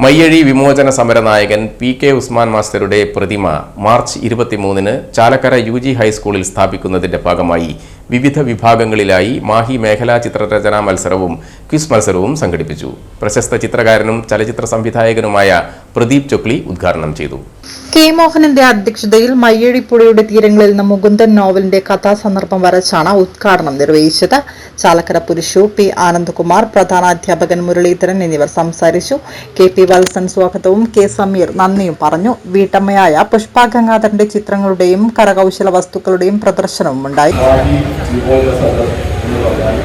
മയ്യഴി വിമോചന സമരനായകൻ P K Usman മാസ്റ്ററുടെ പ്രതിമ മാർച്ച് ഇരുപത്തിമൂന്നിന് ചാലക്കര യു ജി ഹൈസ്കൂളിൽ സ്ഥാപിക്കുന്നതിന്റെ ഭാഗമായി വിവിധ വിഭാഗങ്ങളിലായി മാഹി മേഖലാ ചിത്രരചനാ മത്സരവും ക്വിസ് മത്സരവും സംഘടിപ്പിച്ചു. പ്രശസ്ത ചിത്രകാരനും ചലച്ചിത്ര സംവിധായകനുമായ പ്രദീപ് ചൊക്ലി ഉദ്ഘാടനം ചെയ്തു. കെ മോഹനന്റെ അധ്യക്ഷതയിൽ മയ്യഴിപ്പുഴയുടെ തീരങ്ങളിൽ നിന്ന് മുകുന്ദൻ നോവലിന്റെ കഥാസന്ദർഭം വരച്ചാണ് ഉദ്ഘാടനം നിർവഹിച്ചത്. ചാലക്കര പുരുഷു പി ആനന്ദകുമാർ പ്രധാനാധ്യാപകൻ മുരളീധരൻ എന്നിവർ സംസാരിച്ചു. കെ പി വത്സൻ സ്വാഗതവും കെ സമീർ നന്ദിയും പറഞ്ഞു. വീട്ടമ്മയായ പുഷ്പ ഗംഗാധരന്റെ ചിത്രങ്ങളുടെയും കരകൗശല വസ്തുക്കളുടെയും പ്രദർശനവും ഉണ്ടായി വിമോചന സമരം എന്ന് പറഞ്ഞാൽ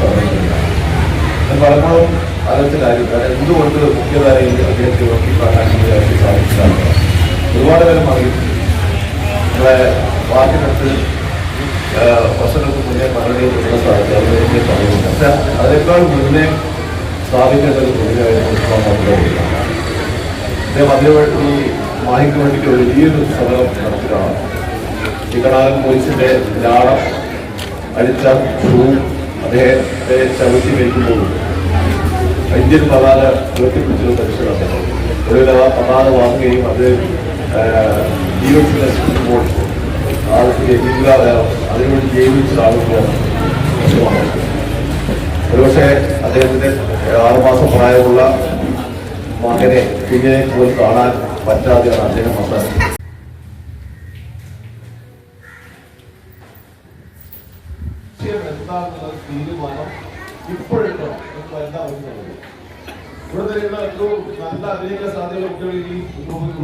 സമരമില്ല ഞാൻ പലപ്പോഴും ആലോചിച്ചിട്ടായിരിക്കും. കാരണം എന്തുകൊണ്ട് മുഖ്യധാരയിൽ അദ്ദേഹത്തെ ഉറപ്പിക്കാനാക്കി സാധിച്ചതാണ് ഒരുപാട് പേരും അറിയിച്ചു നമ്മളെ പാർട്ടിനടുത്ത് വർഷങ്ങൾക്ക് മുന്നേ പലരുടെയും പ്രതിമ സ്ഥാപിച്ചു അതിനെ പറയുന്നു പക്ഷെ അതിനേക്കാൾ മുന്നേ സ്ഥാപിക്കേണ്ട ഒരു മാത്രമേ അദ്ദേഹം അതിനുവേണ്ടി ഈ മാഹിക്ക് വേണ്ടിയിട്ട് ഒരു വലിയൊരു സമരം നടത്തിയതാണ്. ചിക്കനാലൻ പോലീസിന്റെ ലാളം അടിച്ച ഷൂ അദ്ദേഹത്തെ ചവിട്ടി വയ്ക്കുമ്പോൾ ഇന്ത്യൻ പതാക ഉയർത്തിപ്പിടിച്ചൊരു മനുഷ്യനാണ് ഒടുവിൽ ആ പതാക വാങ്ങുകയും അത് ജീവിതത്തിൽ നശിപ്പിക്കുമ്പോൾ ജീവിത അതിനുവേണ്ടി ജീവിച്ചതാകുമ്പോൾ ഒരുപക്ഷെ അദ്ദേഹത്തിന്റെ ആറുമാസം പ്രായമുള്ള മകനെ കുഞ്ഞിനെ പോലും കാണാൻ പറ്റാതെയാണ് അദ്ദേഹം അവസാനിച്ചത് ലക്ഷ്യം എന്താണെന്നുള്ള തീരുമാനം ഇപ്പോഴെടുക്കണം എന്ന് എന്താ പറയുന്നത് ഇവിടെ തരുന്ന എന്തോ നല്ല ഈ ഗ്രൂപ്പിൽ